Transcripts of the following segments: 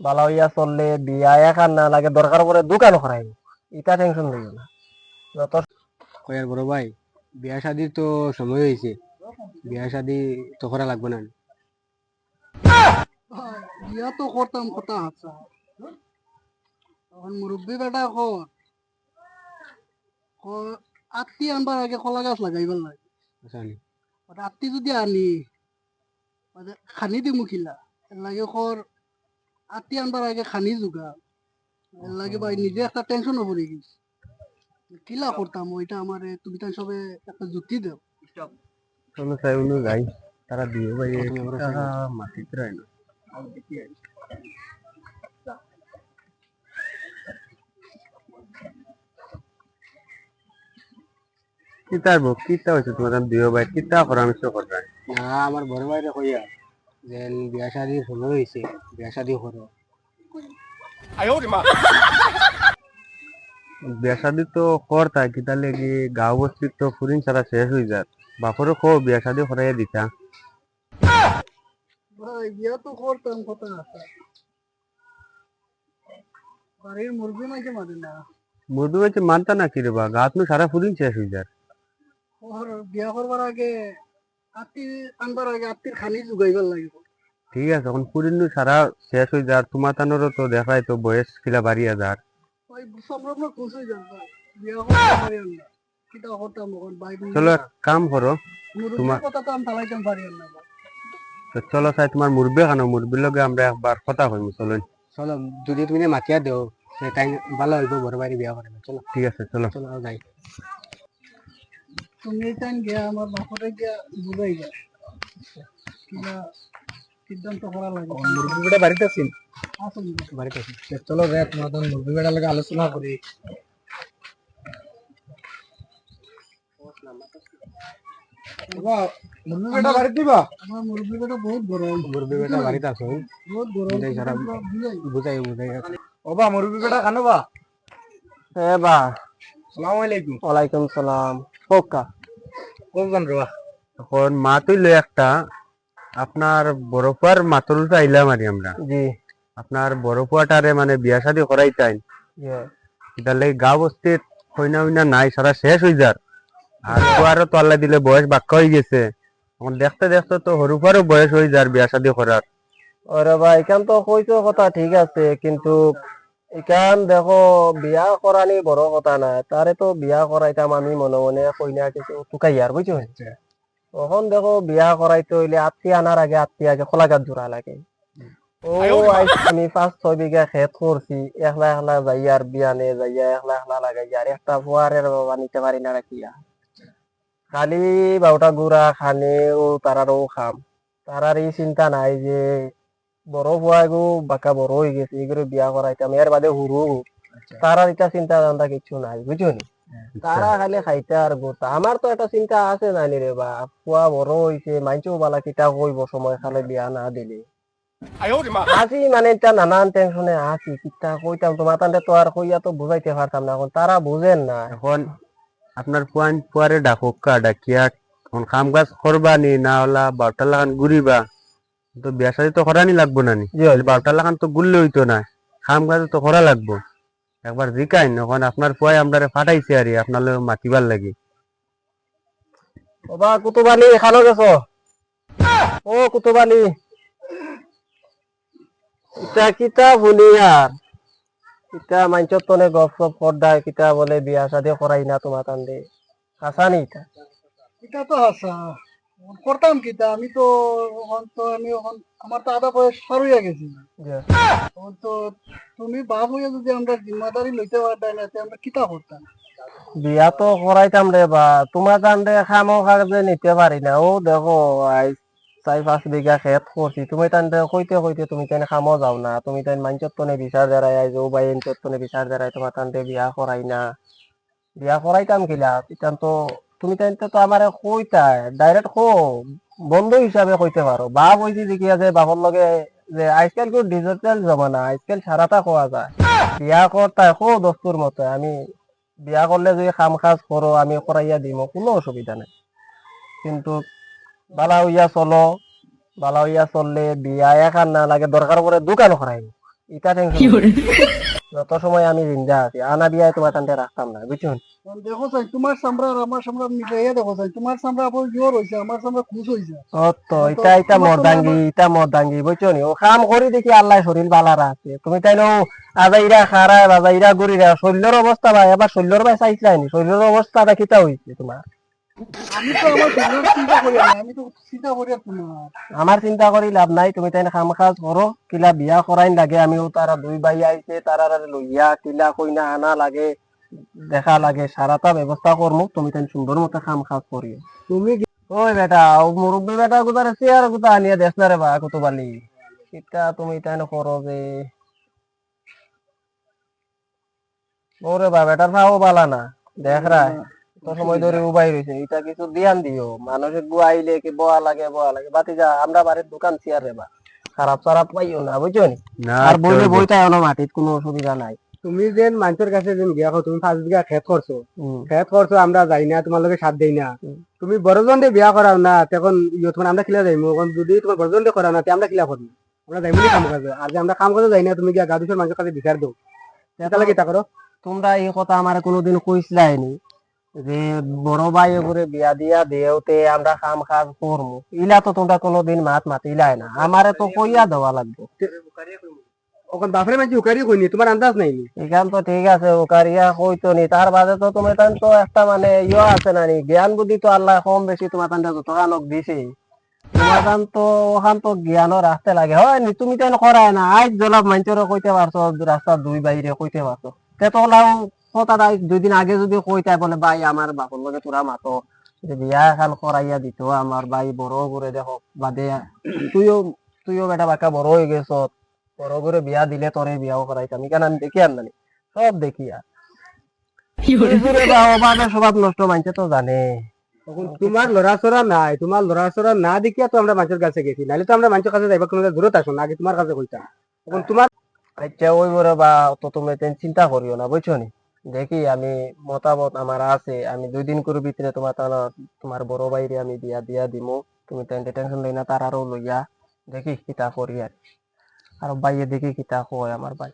বালা হইয়া চললে বিয়া একার না লাগে দরকার পরে দোকান করাইব। ইটা টেনশন লইও না। যত কয়ার বড় ভাই বিয়া শাদির তো সময় হয়েছে বিয়া শাদি তো করা লাগবে না। বিয়া তো করতাম কথা আছে। এখন মুরব্বী বেটা কর। আত্মি আনবার আগে কলা গাছ লাগাইবার লাগে। আচ্ছা আত্মি যদি আনি খানি দিমু কিলা। লাগে কর আত্মি আনবার আগে খানি যোগা লাগে ভাই নিজে একটা টেনশন পড়ে গেছি। কিলা করতাম ওইটা আমার তুমি তাই সবে একটা যুক্তি দেও। যাই তারা ভাই মাটিতে রায় না। কিতা হয়েছে তোমার দিও ভাই কিতা পরামর্শ করবে। না আমার বড় ভাইরে কইয়া। যে বিয়া শাদির সময় হয়েছে বিয়া শাদি করো বিয়া শাদি তো করতা কিতা লেগে গাঁও বস্তির তো ফুরিন ছাড়া শেষ হয়ে যাত বাপরও কো বিয়া শাদি করাইয়া দিতা ভাই বিয়া তো করতাম কথা আছে। বাড়ির মুরগি মাঝে মারে না। মানতা না কি রে বা? গাত নু সারা ফুরিন শেষ হয়ে যায় ওর বিয়া করবার আগে আনবার আগে আত্মির খানি যোগাইবার লাগিব। ঠিক আছে এখন ফুরিন সারা শেষ হয়ে যার তোমার তানোরও তো দেখাই তো বয়স খিলা বাড়িয়া যার। ওই খুশ হয়ে যান বিয়া কিটা বাইরে চলো এক কাম করো। তোমার- কথা তো আমি ফালাইতাম পারি না তো চলো চাই তোমার মুরবি খানো মুরবির লগে আমরা একবার কথা কইমু চলো। চলো যদি তুমি মাতিয়া দেও তাই ভালো হইব বড় ভাইরে বিয়া করে চলো। ঠিক আছে চলো। চলো যাই। তুমি চান গিয়া আমার বাপরে গিয়া বুঝাই যা কিনা সিদ্ধান্ত করা লাগে। মুরগি বেটা বাড়িতে আছেন? আসুন বাড়িতে আছেন। চলো রে তোমার তো মুরবি বেড়া লগে আলোচনা করি। বেটা বাড়ি দিবা আমার মুরগি বেটা বহুত গরম মুরগি বেটা বাড়িতে আছেন বহুত গরম বুঝাই বুঝাই। ওবা মুরবি বেটা খানো বা? এ বা। সালাম আলাইকুম। ওয়ালাইকুম সালাম। কোন রবা এখন মা তুইলো একটা আপনার বরফার মাতল চাইলাম আর আমরা। জি। আপনার বরফুয়াটারে মানে বিয়া শাদি ইয়ে। এটার লাগি গা বস্তির হইনা হইনা নাই সারা শেষ হয়ে যার। আর ফুয়ারও তো আল্লাহ দিলে বয়স বাক্য হয়ে গেছে। দেখতে দেখতে তো হরুফারও বয়স হয়ে যার বিয়া শাদি করার। ওরে ভাই এখান তো কইছো কথা ঠিক আছে কিন্তু এখান দেখো বিয়া করানি বড় কথা না তারে তো বিয়া করাইতাম আমি মনে মনে কইনা কিছু টুকাইয়ার বুঝছ তখন দেখো বিয়া করাইতে হইলে আত্মি আনার আগে আত্মি আগে খোলাগাত জোড়া লাগে। ও আমি পাঁচ ছয় বিঘা খেত করছি একলা একলা যাইয়ার বিয়ানে যাইয়া একলা একলা লাগাইয়ার একটা ফুয়ারের বাবা নিতে পারি না রাখিয়া খালি বাউটা গুড়া খানে ও তারারও খাম। তারার এই চিন্তা নাই যে বড় ফুয়া গো বাঁকা বড় হয়ে গেছে এগুলো বিয়া করাইতাম এর বাদে হুরু তারার এটা চিন্তা জানতা কিছু নাই বুঝছ নি? তারা খালি খাইতে আর গোটা আমার তো একটা চিন্তা আছে জানি রে বা ফুয়া বড় হইছে মাইনছেও বালা কিতা কইব সময় খালে বিয়া না দিলে। আসি মানে এটা নানান টেনশনে আসি কিতা কইতাম তোমার তান্তে তো আর কইয়া তো বুঝাইতে পারতাম না এখন তারা বুঝেন না? এখন আপনার ফুয়ান ফুয়ারে ডাকুক কা ডাকিয়া এখন কাম কাজ করবা নি না হলা বারোটা লাগান ঘুরিবা তো বিয়া শাদি তো করানি লাগবো না নি। বারোটা লাগান তো গুললে হইতো না। কাম কাজ তো করা লাগবো। একবার জিকাইন এখন আপনার ফুয়াই আপনারে ফাটাইছে আর আপনার মাতিবার লাগি। ওবা কুতুবালি খালো গেছো? ও কুতুবালি ইটা কিতা ভুলি আর। ইটা মাঞ্চত তনে গপ সপ করদায় কিতা বলে বিয়া শাদি করাই না তোমার কান্দে হাসানি ইটা এটা তো হাসা করতাম কিতা আমি তো এখন তো আমি এখন আমার তো আধা বয়স পার হইয়া গেছি। তো তুমি বাপ হইয়া যদি আমরা জিম্মাদারি লইতে পারতাম না তে আমরা কিতা করতাম? বিয়া তো করাইতাম রে বা তোমার কান্দে খামো কাজে নিতে পারি না। ও দেখো আই চাই পাঁচ বিঘা খেত করছি তুমি তান্তে কইতে কইতে তুমি তাই খামো যাও না। তুমি তাই মাঞ্চত তনে বিচার দেরাই আইজ ও বাই এনচত তনে বিচার দেরাই তোমার তান্তে বিয়া করাই না। বিয়া করাইতাম কিলা? ইতান তো তুমি তাই তো আমারে কইতাই ডাইরেক্ট কো বন্ধু হিসাবে কইতে পারো। বাপ হইছি দেখিয়া যে বাপর লগে যে আজকাল কেউ ডিজিটাল জমানা আজকাল সারাটা কোয়া যায়। বিয়া করতাই কো দস্তুর মতো, আমি বিয়া করলে যদি কাম কাজ করো আমি করাইয়া দিম, কোনো অসুবিধা নাই। কিন্তু বালা হইয়া চলো, বালা হইয়া চললে বিয়া একার না লাগে দরকার পরে দোকান করাইব ইটা টেনশন যত সময় আমি জিন্দা আছি আনা বিয়ায় তোমার তান্তে রাখতাম না বুঝছেন দেখো চাই তোমার আর আমার চামড়া মিলাইয়া দেখো চাই তোমার চামড়া আবার জোর হয়েছে আমার চামড়া খুশ হয়েছে ও তো ইটা ইটা মর্দাঙ্গি ইটা মর্দাঙ্গি বুঝছ নি? ও কাম করি দেখি আল্লাহ শরীর বালারা আছে। তুমি তাই নো আজাইরা খারা বাজাইরা গুড়িরা শরীরের অবস্থা ভাই এবার শরীরের ভাই চাইছিলাই নি? শরীরের অবস্থাটা কিতা হইছে তোমার আমি তো আমার চিন্তা করি না আমি তো চিন্তা করি আমার চিন্তা করি লাভ নাই তুমি তাই কাম কাজ করো কিলা বিয়া করাইন লাগে আমিও তারা দুই ভাই আইছে তারা লইয়া কিলা কইনা আনা লাগে দেখা লাগে সারাটা ব্যবস্থা করমু তুমি তাই সুন্দর মতো কাম কাজ করিও তুমি ওই বেটা ও মুরব্বী বেটা গুতারে চেয়ার গুতা আনিয়া দেশ না রে বা কত বালি। এটা তুমি তাই করো যে। ওরে বা বেটার ভাও বালা না দেখ রায় তো সময় ধরে উবাই রয়েছে এটা কিছু দিয়ান দিও। মানুষের গু আইলে কি বয়া লাগে বয়া লাগে। বাতি যা আমরা বাড়ির দোকান চেয়ার রে বা। খারাপ সারাপ পাইও না বুঝছ নি? আর বইলে। বইটা এনো মাটিত কোনো অসুবিধা নাই। তুমি যেন মানুষের কাছে যেন গিয়া তুমি পাঁচ বিঘা খেত করছ। খেত করছ আমরা যাই না তোমার লগে সাথ দেই না। তুমি বড়জন দিয়ে বিয়া করাও না তখন তোমার আমরা খিলা যাইমু। এখন যদি তোমার বড়জন দিয়ে করাও না তে আমরা খিলা করব আমরা যাইমু কাম কাজে। আর যে আমরা কাম কাজে যাই না তুমি গিয়া গাদুসের মানুষের কাছে বিচার দাও। এটা লাগে তা করো? তোমরা এই কথা আমার কোনোদিন কইছিলাই নি। যে বড় ভাই করে বিয়া দিয়া দেওতে আমরা কাম কাজ করব ইলা তো তোমরা কোনোদিন মাত মাতিলাই না। আমারে তো কইয়া দেওয়া লাগবে। ওখান বাপরে মানুষ উকারি কইনি তোমার আন্দাজ নাই এখান তো ঠিক আছে ওকারিয়া কইতো নি। তার বাদে তো তুমি তান তো একটা মানে ইয়ে আছে না নি? জ্ঞান বুদ্ধি তো আল্লাহ কম বেশি তোমার তান যত দিছে। তোমার তান তো ওখান তো জ্ঞানও রাখতে লাগে। হয় নি তুমি তাই করায় না। আজ জলাপ মানুষের কইতে পারছ রাস্তা দুই বাইরে কইতে পারছ। তে তো কথাটা দুই দিন আগে যদি কইতে বলে ভাই আমার বাপর লগে তোরা মাতো। যে বিয়া এখন করাইয়া দিত আমার ভাই বড় করে দেখো বাদে তুইও তুইও বেটা বাক্কা বড় হয়ে গেছ বড় করে বিয়া দিলে তোরে বিয়াও করাইতাম কেন আমি দেখি আর নানি সব দেখি আর ইঁদুরে বা অভাবে স্বভাব নষ্ট মানছে তো জানে তোমার লড়াচড়া নাই তোমার লড়াচড়া না দেখিয়া তো আমরা মানুষের কাছে গেছি। নাহলে তো আমরা মানুষের কাছে যাইবা কোনো দূরত আসো না আগে তোমার কাছে কইতাম তখন তোমার আচ্ছা ওই বলে বা তো তুমি চিন্তা করিও না বুঝছ নি? দেখি আমি মতামত আমার আছে আমি দুই দিন করে ভিতরে তোমার তারা তোমার বড় বাইরে আমি বিয়া দিয়া দিমু। তুমি তেন টেনশন লই না তার আরও লইয়া দেখি কিতা করি আর আর বাইয়ে দেখি কিতা কয় আমার ভাই।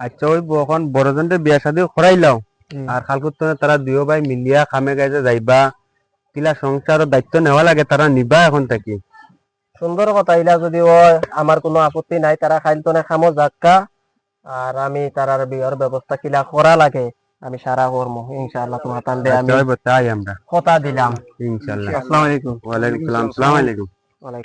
আচ্ছা ওই এখন বড়জনটা বিয়া শাদি হুম। আর খালকুত তারা দুয়ো ভাই মিলিয়া খামে গাইতে যাইবা। কিলা সংসারের দায়িত্ব নেওয়া লাগে তারা নিবা এখন থাকি। সুন্দর কথা ইলা যদি হয় আমার কোনো আপত্তি নাই তারা খাইল তো না খামো জাক্কা। আর আমি তারার বিয়ার ব্যবস্থা কিলা করা লাগে। আমি সারা করব ইনশাআল্লাহ তোমার আমি আচ্ছা তাই আমরা। কথা দিলাম। ইনশাল্লাহ আসসালামু আলাইকুম। ওয়ালাইকুম সালাম। সালাম আলাইকুম। ওয়ালাইকুম